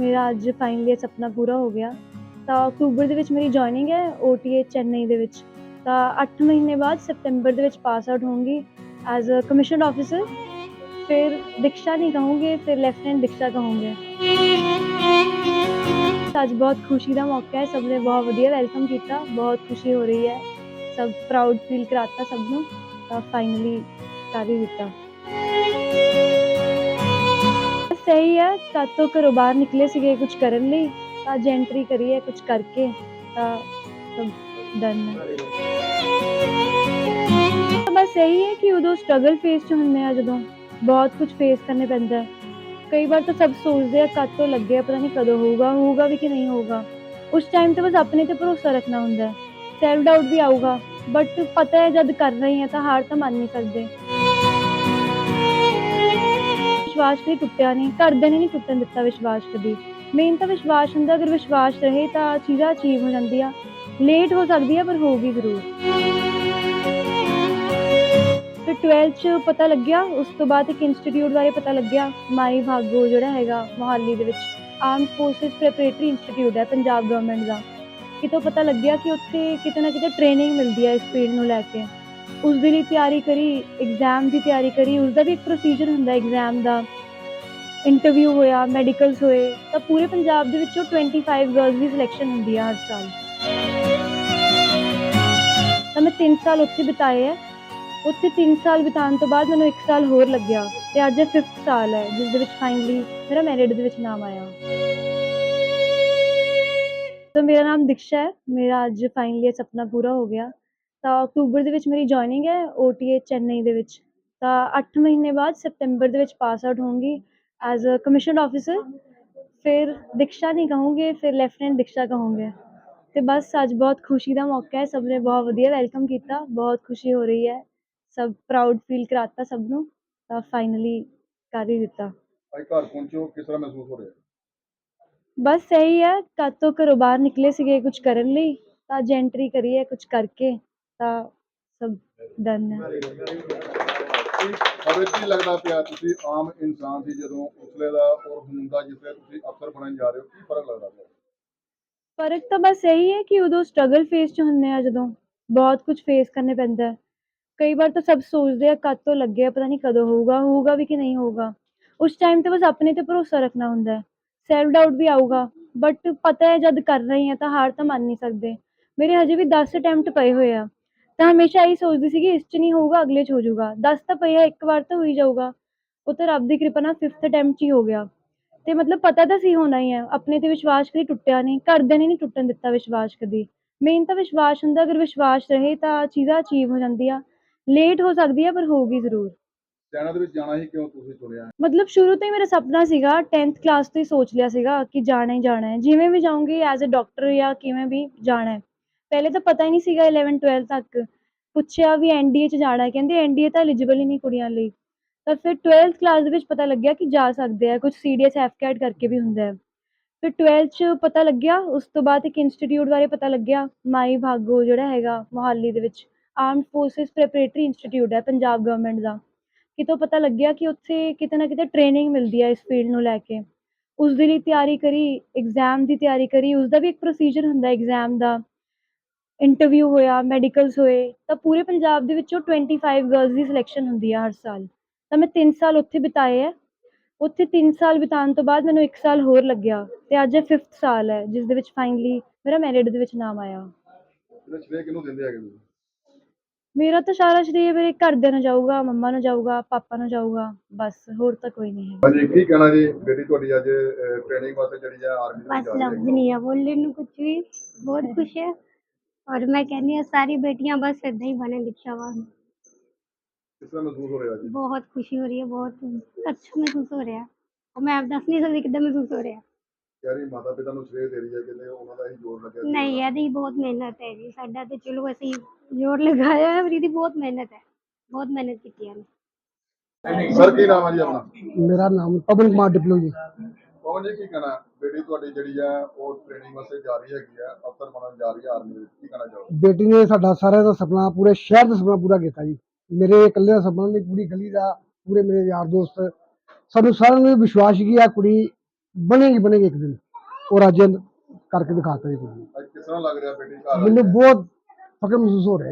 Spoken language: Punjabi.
ਮੇਰਾ ਅੱਜ ਫਾਈਨਲੀ ਇਹ ਸੁਪਨਾ ਪੂਰਾ ਹੋ ਗਿਆ। ਤਾਂ ਅਕਤੂਬਰ ਦੇ ਵਿੱਚ ਮੇਰੀ ਜੁਆਇਨਿੰਗ ਹੈ OTA ਚੇਨਈ ਦੇ ਵਿੱਚ। ਤਾਂ 8 ਮਹੀਨੇ ਬਾਅਦ ਸਤੰਬਰ ਦੇ ਵਿੱਚ ਪਾਸ ਆਊਟ ਹੋਊਂਗੀ ਐਜ਼ ਅ ਕਮਿਸ਼ਨਡ ਆਫੀਸਰ ਫਿਰ ਦੀਕਸ਼ਾ ਨਹੀਂ ਕਹੂੰਗੇ, ਫਿਰ ਲੈਫਟੀਨੈਂਟ ਦੀਕਸ਼ਾ ਕਹੂੰਗੇ। ਅੱਜ ਬਹੁਤ ਖੁਸ਼ੀ ਦਾ ਮੌਕਾ ਹੈ, ਸਭ ਨੇ ਬਹੁਤ ਵਧੀਆ ਵੈਲਕਮ ਕੀਤਾ, ਬਹੁਤ ਖੁਸ਼ੀ ਹੋ ਰਹੀ ਹੈ। ਸਭ ਪ੍ਰਾਊਡ ਫੀਲ ਕਰਾਤਾ ਸਭ ਨੂੰ, ਤਾਂ ਫਾਈਨਲੀ ਕਰ ਹੀ ਦਿੱਤਾ। ਸਹੀ ਹੈ ਕਦ ਤੋਂ ਘਰੋਂ ਬਾਹਰ ਨਿਕਲੇ ਸੀਗੇ ਕੁਝ ਕਰਨ ਲਈ, ਤਾਂ ਅੱਜ ਐਂਟਰੀ ਕਰੀ ਹੈ ਕੁਝ ਕਰਕੇ, ਤਾਂ ਸਭ ਡਨ ਹੈ। ਤਾਂ ਬਸ ਇਹੀ ਹੈ ਕਿ ਉਦੋਂ ਸਟਰਗਲ ਫੇਸ 'ਚ ਹੁੰਦੇ ਆ ਜਦੋਂ ਬਹੁਤ ਕੁਝ ਫੇਸ ਕਰਨੇ ਪੈਂਦਾ ਕਈ ਵਾਰ ਤਾਂ ਸਭ ਸੋਚਦੇ ਆ ਕਦ ਤੋਂ ਲੱਗੇ ਪਤਾ ਨਹੀਂ ਕਦੋਂ ਹੋਊਗਾ ਹੋਊਗਾ ਵੀ ਕਿ ਨਹੀਂ ਹੋਊਗਾ। ਉਸ ਟਾਈਮ ਤੇ ਬਸ ਆਪਣੇ ਤੇ ਭਰੋਸਾ ਰੱਖਣਾ ਹੁੰਦਾ ਹੈ। ਸੈਲਫ ਡਾਊਟ ਵੀ ਆਊਗਾ ਬਟ ਪਤਾ ਹੈ ਜਦ ਕਰ ਰਹੀ ਹੈ ਤਾਂ ਹਾਰ ਤਾਂ ਮੰਨ ਨਹੀਂ ਸਕਦੇ। ਵਿਸ਼ਵਾਸ ਕਦੇ ਟੁੱਟਿਆ ਨਹੀਂ, ਘਰਦਿਆਂ ਨੇ ਨਹੀਂ ਟੁੱਟਣ ਦਿੱਤਾ ਵਿਸ਼ਵਾਸ ਕਦੀ। ਮੇਨ ਤਾਂ ਵਿਸ਼ਵਾਸ ਹੁੰਦਾ, ਅਗਰ ਵਿਸ਼ਵਾਸ ਰਹੇ ਤਾਂ ਚੀਜ਼ਾਂ ਅਚੀਵ ਹੋ ਜਾਂਦੀਆਂ। ਲੇਟ ਹੋ ਸਕਦੀ ਹੈ ਪਰ ਹੋਊਗੀ ਜ਼ਰੂਰ। ਫਿਰ 12th ਚ ਪਤਾ ਲੱਗਿਆ, ਉਸ ਤੋਂ ਬਾਅਦ ਇੱਕ ਇੰਸਟੀਚਿਊਟ ਬਾਰੇ ਪਤਾ ਲੱਗਿਆ, ਮਾਈ ਭਾਗੋ ਜਿਹੜਾ ਹੈਗਾ ਮੋਹਾਲੀ ਦੇ ਵਿੱਚ। ਆਰਮ ਫੋਰਸਿਸ ਪ੍ਰੈਪਰੇਟਰੀ ਇੰਸਟੀਚਿਊਟ ਹੈ, ਪੰਜਾਬ ਗਵਰਨਮੈਂਟ ਦਾ। ਕਿਤੋਂ ਪਤਾ ਲੱਗਿਆ ਕਿ ਉੱਥੇ ਕਿਤੇ ਨਾ ਕਿਤੇ ਟ੍ਰੇਨਿੰਗ ਮਿਲਦੀ ਹੈ ਇਸ ਫੀਲਡ ਨੂੰ ਲੈ ਕੇ। ਉਸ ਦੇ ਲਈ ਤਿਆਰੀ ਕਰੀ ਐਗਜ਼ਾਮ ਦੀ ਤਿਆਰੀ ਕਰੀ ਉਸ ਦਾ ਵੀ ਇੱਕ ਪ੍ਰੋਸੀਜਰ ਹੁੰਦਾ ਐਗਜ਼ਾਮ ਦਾ। ਇੰਟਰਵਿਊ ਹੋਇਆ ਮੈਡੀਕਲਸ ਹੋਏ, ਤਾਂ ਪੂਰੇ ਪੰਜਾਬ ਦੇ ਵਿੱਚੋਂ 25 ਗਰਲਸ ਦੀ ਸਿਲੈਕਸ਼ਨ ਹੁੰਦੀ ਆ ਹਰ ਸਾਲ। ਤਾਂ ਮੈਂ 3 ਸਾਲ ਉੱਥੇ ਬਿਤਾਏ ਹੈ ਉੱਥੇ 3 ਸਾਲ ਬਿਤਾਉਣ ਤੋਂ ਬਾਅਦ ਮੈਨੂੰ 1 ਸਾਲ ਹੋਰ ਲੱਗਿਆ ਤੇ ਅੱਜ ਇਹ 5th ਸਾਲ ਹੈ ਜਿਸ ਦੇ ਵਿੱਚ ਫਾਈਨਲੀ ਮੇਰਾ ਮੈਰਿਟ ਦੇ ਵਿੱਚ ਨਾਮ ਆਇਆ। ਤਾਂ ਮੇਰਾ ਨਾਮ ਦੀਕਸ਼ਾ ਹੈ। ਮੇਰਾ ਅੱਜ ਫਾਈਨਲੀ ਇਹ ਸੁਪਨਾ ਪੂਰਾ ਹੋ ਗਿਆ। ਤਾਂ ਅਕਤੂਬਰ ਦੇ ਵਿੱਚ ਮੇਰੀ ਜੁਆਇਨਿੰਗ ਹੈ OTA ਚੇਨਈ ਦੇ ਵਿੱਚ। ਤਾਂ 8 ਮਹੀਨੇ ਬਾਅਦ ਸਤੰਬਰ ਦੇ ਵਿੱਚ ਪਾਸ ਆਊਟ ਹੋਊਂਗੀ ਐਜ਼ ਅ ਕਮਿਸ਼ਨਡ ਆਫੀਸਰ ਫਿਰ ਦੀਕਸ਼ਾ ਨਹੀਂ ਕਹੂੰਗੇ ਫਿਰ ਲੈਫਟੀਨੈਂਟ ਦੀਕਸ਼ਾ ਕਹੂੰਗੇ। ਤੇ ਬਸ ਅੱਜ ਬਹੁਤ ਖੁਸ਼ੀ ਦਾ ਮੌਕਾ ਹੈ ਸਭ ਨੇ ਬਹੁਤ ਵਧੀਆ ਵੈਲਕਮ ਕੀਤਾ ਬਹੁਤ ਖੁਸ਼ੀ ਹੋ ਰਹੀ ਹੈ। ਸਭ ਪ੍ਰਾਊਡ ਫੀਲ ਕਰਾਤਾ ਸਭ ਨੂੰ ਤਾਂ ਫਾਈਨਲੀ ਕਰ ਹੀ ਦਿੱਤਾ। ਅੱਜ ਘਰ ਪਹੁੰਚੋ ਕਿਸ ਤਰ੍ਹਾਂ ਮਹਿਸੂਸ ਹੋ ਰਿਹਾ? ਬਸ ਇਹੀ ਹੈ ਕਦ ਤੋਂ ਘਰੋਂ ਬਾਹਰ ਨਿਕਲੇ ਸੀਗੇ ਕੁਝ ਕਰਨ ਲਈ ਤਾਂ ਅੱਜ ਐਂਟਰੀ ਕਰੀ ਹੈ ਕੁਝ ਕਰਕੇ। ਤਾਂ ਸਭ ਡਨ ਹੈ। હવે ਕੀ ਲੱਗਦਾ ਪਿਆ ਤੁਸੀਂ ਆਮ ਇਨਸਾਨ ਸੀ ਜਦੋਂ ਉਸਲੇ ਦਾ ਔਰ ਹੁਣ ਦਾ ਜਿਸਲੇ ਤੁਸੀਂ ਅਫਸਰ ਬਣਨ ਜਾ ਰਹੇ ਹੋ ਕੀ ਫ਼ਰਕ ਲੱਗਦਾ ਪਿਆ? ਫ਼ਰਕ ਤਾਂ ਬਸ ਇਹੀ ਹੈ ਕਿ ਉਦੋਂ ਸਟਰਗਲ ਫੇਸ 'ਚ ਹੁੰਦੇ ਆ ਜਦੋਂ ਬਹੁਤ ਕੁਝ ਫੇਸ ਕਰਨੇ ਪੈਂਦਾ ਹੈ। ਕਈ ਵਾਰ ਤਾਂ ਸਭ ਸੋਚਦੇ ਆ ਕਦ ਤੋਂ ਲੱਗੇ ਆ ਪਤਾ ਨਹੀਂ ਕਦੋਂ ਹੋਊਗਾ ਹੋਊਗਾ ਵੀ ਕਿ ਨਹੀਂ ਹੋਊਗਾ। ਉਸ ਟਾਈਮ ਤੇ ਬਸ ਆਪਣੇ ਤੇ ਭਰੋਸਾ ਰੱਖਣਾ ਹੁੰਦਾ ਹੈ। ਸੈਲਫ ਡਾਊਟ ਵੀ ਆਊਗਾ ਬਟ ਪਤਾ ਹੈ ਜਦ ਕਰ ਰਹੇ ਹਾਂ ਤਾਂ ਹਾਰ ਤਾਂ ਮੰਨ ਨਹੀਂ ਸਕਦੇ। ਮੇਰੇ ਹਜੇ ਵੀ 10 ਅਟੈਂਪਟ ਪਏ ਹੋਏ ਆ। ਤਾਂ ਹਮੇਸ਼ਾ ਇਹੀ ਸੋਚਦੀ ਸੀ ਕਿ ਇਸ 'ਚ ਨਹੀਂ ਹੋਊਗਾ ਅਗਲੇ 'ਚ ਹੋ ਜਾਊਗਾ 10 ਤਾਂ ਪਏ ਆ ਇੱਕ ਵਾਰ ਤਾਂ ਹੋ ਹੀ ਜਾਊਗਾ। ਉਹ ਤਾਂ ਰੱਬ ਦੀ ਕਿਰਪਾ ਨਾਲ 5th ਅਟੈਂਪਟ 'ਚ ਹੀ ਹੋ ਗਿਆ। ਤੇ ਮਤਲਬ ਪਤਾ ਤਾਂ ਸੀ ਹੋਣਾ ਹੀ ਹੈ ਆਪਣੇ ਤੇ ਵਿਸ਼ਵਾਸ ਕਦੀ ਟੁੱਟਿਆ ਨਹੀਂ ਘਰਦਿਆਂ ਨੇ ਨਹੀਂ ਟੁੱਟਣ ਦਿੱਤਾ ਵਿਸ਼ਵਾਸ ਕਦੀ। ਮੇਨ ਤਾਂ ਵਿਸ਼ਵਾਸ ਹੁੰਦਾ ਅਗਰ ਵਿਸ਼ਵਾਸ ਰਹੇ ਤਾਂ ਚੀਜ਼ਾਂ ਅਚੀਵ ਹੋ ਜਾਂਦੀਆਂ। ਲੇਟ ਹੋ ਸਕਦੀ ਹੈ ਪਰ ਹੋਊਗੀ ਜ਼ਰੂਰ। ਸੈਨਾ ਦੇ ਵਿੱਚ ਜਾਣਾ ਹੀ ਕਿਉਂ ਤੁਸੀਂ ਚੁਣਿਆ ਮਤਲਬ ਸ਼ੁਰੂ ਤੋਂ ਹੀ ਮੇਰਾ ਸੁਪਨਾ ਸੀਗਾ 10th ਕਲਾਸ ਤੋਂ ਹੀ ਸੋਚ ਲਿਆ ਸੀਗਾ ਕਿ ਜਾਣਾ ਹੀ ਜਾਣਾ ਹੈ। ਜਿਵੇਂ ਵੀ ਜਾਊਂਗੀ ਐਜ਼ ਅ ਡਾਕਟਰ ਜਾਂ ਕਿਵੇਂ ਵੀ ਜਾਣਾ ਹੈ। ਪਹਿਲੇ ਤਾਂ ਪਤਾ ਹੀ ਨਹੀਂ ਸੀਗਾ 11 12 ਤੱਕ। ਪੁੱਛਿਆ ਵੀ ਐਨਡੀਏ ਚ ਜਾਣਾ ਹੈ। ਕਹਿੰਦੇ ਐਨਡੀਏ ਤਾਂ ਐਲੀਜੀਬਲ ਹੀ ਨਹੀਂ ਕੁੜੀਆਂ ਲਈ। ਤਾਂ ਫਿਰ 12th ਕਲਾਸ ਦੇ ਵਿੱਚ ਪਤਾ ਲੱਗਿਆ ਕਿ ਜਾ ਸਕਦੇ ਆ। ਕੁਝ ਸੀਡੀਐਸ ਐਫਕੈਟ ਕਰਕੇ ਵੀ ਹੁੰਦਾ ਹੈ। ਫਿਰ 12th ਚ ਪਤਾ ਲੱਗਿਆ, ਉਸ ਤੋਂ ਬਾਅਦ ਇੱਕ ਇੰਸਟੀਟਿਊਟ ਬਾਰੇ ਪਤਾ ਲੱਗਿਆ, ਮਾਈ ਭਾਗੋ ਜਿਹੜਾ ਹੈਗਾ ਮੋਹਾਲੀ ਦੇ ਵਿੱਚ। ਆਰਮਡ ਫੋਰਸਿਸ ਪ੍ਰੈਪਰੇਟਰੀ ਇੰਸਟੀਟਿਊਟ ਹੈ, ਪੰਜਾਬ ਗਵਰਨਮੈਂਟ ਦਾ। ਕਿਤੋਂ ਪਤਾ ਲੱਗਿਆ ਕਿ ਉੱਥੇ ਕਿਤੇ ਨਾ ਕਿਤੇ ਟ੍ਰੇਨਿੰਗ ਮਿਲਦੀ ਹੈ ਇਸ ਫੀਲਡ ਨੂੰ ਲੈ ਕੇ। ਉਸ ਦੇ ਲਈ ਤਿਆਰੀ ਕਰੀ ਐਗਜ਼ਾਮ ਦੀ ਤਿਆਰੀ ਕਰੀ। ਉਸ ਦਾ ਵੀ ਇੱਕ ਪ੍ਰੋਸੀਜਰ ਹੁੰਦਾ ਐਗਜ਼ਾਮ ਦਾ। ਇੰਟਰਵਿਊ ਹੋਇਆ ਮੈਡੀਕਲਸ ਹੋਏ ਤਾਂ ਪੂਰੇ ਪੰਜਾਬ ਦੇ ਵਿੱਚੋਂ 25 ਗਰਲਸ ਦੀ ਸਿਲੈਕਸ਼ਨ ਹੁੰਦੀ ਆ ਹਰ ਸਾਲ। ਤਾਂ ਮੈਂ 3 ਸਾਲ ਉੱਥੇ ਬਿਤਾਏ ਆ। ਉੱਥੇ 3 ਸਾਲ ਬਿਤਾਉਣ ਤੋਂ ਬਾਅਦ ਮੈਨੂੰ 1 ਸਾਲ ਹੋਰ ਲੱਗਿਆ ਤੇ ਅੱਜ ਇਹ 5th ਸਾਲ ਹੈ ਜਿਸ ਦੇ ਵਿੱਚ ਫਾਈਨਲੀ ਮੇਰਾ ਮੈਰਿਟ ਦੇ ਵਿੱਚ ਨਾਮ ਆਇਆ। ਮੇਰਾ ਤਾਂ ਸਾਰਾ ਸ਼੍ਰੇਅ ਮੇਰੇ ਘਰਦਿਆਂ ਨੂੰ ਜਾਊਗਾ ਮੰਮਾ ਨੂੰ ਜਾਊਗਾ ਪਾਪਾ ਨੂੰ ਜਾਊਗਾ ਬਸ ਹੋਰ ਤਾਂ ਕੋਈ ਨਹੀਂ ਹੈ। ਹਾਂਜੀ ਕੀ ਕਹਿਣਾ ਜੀ? ਬੇਟੀ ਤੁਹਾਡੀ ਅੱਜ ਟ੍ਰੇਨਿੰਗ ਵਾਸਤੇ ਚਲੀ ਜਾ ਆਰਮੀ ਵਿੱਚ ਬਸ ਰਹੀ ਨਹੀਂ ਆ ਬੋਲਣ ਨੂੰ ਕੁਝ ਵੀ ਬਹੁਤ ਕੁਛ ਹੈ। ਔਰ ਮੈਂ ਕਹਿੰਦੀ ਆ ਸਾਰੀ ਬੇਟੀਆਂ ਬਸ ਇਦਾਂ ਹੀ ਬਣਨ ਦਿਖਾਵਾ ਕਿਸ ਤਰ੍ਹਾਂ ਮਹਿਸੂਸ ਹੋ ਰਿਹਾ ਜੀ? ਬਹੁਤ ਖੁਸ਼ੀ ਹੋ ਰਹੀ ਹੈ ਬਹੁਤ ਅੱਛਾ ਮਹਿਸੂਸ ਹੋ ਰਿਹਾ। ਉਹ ਮੈਂ ਆਪ ਦੱਸ ਨਹੀਂ ਸਕਦੀ ਕਿੱਦਾਂ ਮਹਿਸੂਸ ਹੋ ਰਿਹਾ। ਯਾਰੀ ਮਾਤਾ ਪਿਤਾ ਨੂੰ ਸ੍ਰੇਅ ਦੇ ਰਹੀ ਹੈ ਕਹਿੰਦੇ ਉਹਨਾਂ ਦਾ ਹੀ ਜੋਰ ਲੱਗਿਆ ਸੀ। ਨਹੀਂ ਇਹਦੀ ਬਹੁਤ ਮਿਹਨਤ ਹੈ ਜੀ। ਸਾਡਾ ਤੇ ਚਲੋ ਅਸੀਂ ਜ਼ੋਰ ਲਗਾਇਆ ਹੈ ਪਰ ਇਹਦੀ ਬਹੁਤ ਮਿਹਨਤ ਹੈ। ਬਹੁਤ ਮਿਹਨਤ ਕੀਤੀ ਹੈ ਇਹਨੇ। ਸਰ ਕੀ ਨਾਮ ਹੈ ਜੀ ਆਪਣਾ? ਮੇਰਾ ਨਾਮ ਪਵਨ ਕੁਮਾਰ ਡਿਪਲੋ ਜੀ ਪਵਨ ਜੀ ਕੀ ਕਹਿਣਾ? ਬੇਟੀ ਤੁਹਾਡੀ ਜਿਹੜੀ ਹੈ ਉਹ ਟ੍ਰੇਨਿੰਗ ਵਾਸਤੇ ਜਾ ਰਹੀ ਹੈਗੀ ਹੈ ਅਫਸਰ ਬਣਨ ਜਾ ਰਹੀ ਹੈ ਆਰਮੀ ਦੇ ਵਿੱਚ ਕੀ ਕਹਿਣਾ ਚਾਹੋਗੇ? ਬੇਟੀ ਨੇ ਸਾਡਾ ਸਾਰਿਆਂ ਦਾ ਸੁਪਨਾ ਪੂਰੇ ਸ਼ਹਿਰ ਦਾ ਸੁਪਨਾ ਪੂਰਾ ਕੀਤਾ ਜੀ। ਮੇਰੇ ਇਕੱਲੇ ਦਾ ਸੁਪਨਾ ਨਹੀਂ ਪੂਰੀ ਗਲੀ ਦਾ ਪੂਰੇ ਮੇਰੇ ਯਾਰ ਦੋਸਤ। ਸਾਨੂੰ ਸਾਰਿਆਂ ਨੂੰ ਵਿਸ਼ਵਾਸ ਕਿ ਆ ਕੁੜੀ ਬਣੇਗੀ ਬਣੇਗੀ ਇੱਕ ਦਿਨ। ਔਰ ਅੱਜ ਕਰਕੇ ਦਿਖਾਤਾ ਜੀ ਕੁੜੀ ਨੇ। ਅੱਜ ਕਿਸ ਤਰ੍ਹਾਂ ਲੱਗ ਰਿਹਾ ਬੇਟੀ ਘਰ ਆਈ ਮੈਨੂੰ ਹੈ? ਬਹੁਤ ਫਖਰ ਮਹਿਸੂਸ ਹੋ ਰਿਹਾ ਜੀ।